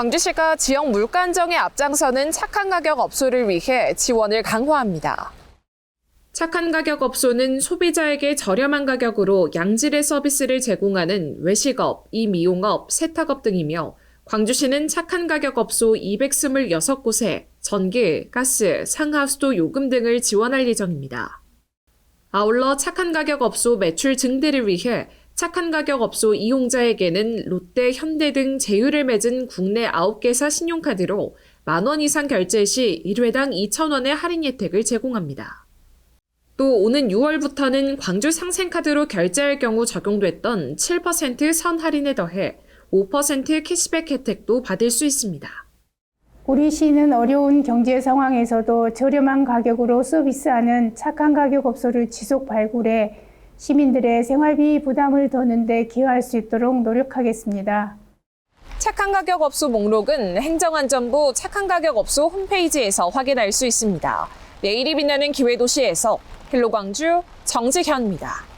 광주시가 지역 물가 안정에 앞장서는 착한 가격 업소를 위해 지원을 강화합니다. 착한 가격 업소는 소비자에게 저렴한 가격으로 양질의 서비스를 제공하는 외식업, 이미용업, 세탁업 등이며 광주시는 착한 가격 업소 226곳에 전기, 가스, 상하수도 요금 등을 지원할 예정입니다. 아울러 착한 가격 업소 매출 증대를 위해 착한 가격 업소 이용자에게는 롯데, 현대 등 제휴를 맺은 국내 9개사 신용카드로 만 원 이상 결제 시 1회당 2,000원의 할인 혜택을 제공합니다. 또 오는 6월부터는 광주 상생카드로 결제할 경우 적용됐던 7%선 할인에 더해 5% 캐시백 혜택도 받을 수 있습니다. 우리 시는 어려운 경제 상황에서도 저렴한 가격으로 서비스하는 착한 가격 업소를 지속 발굴해 시민들의 생활비 부담을 더는 데 기여할 수 있도록 노력하겠습니다. 착한 가격 업소 목록은 행정안전부 착한 가격 업소 홈페이지에서 확인할 수 있습니다. 내일이 빛나는 기회도시에서 헬로광주 정지현입니다.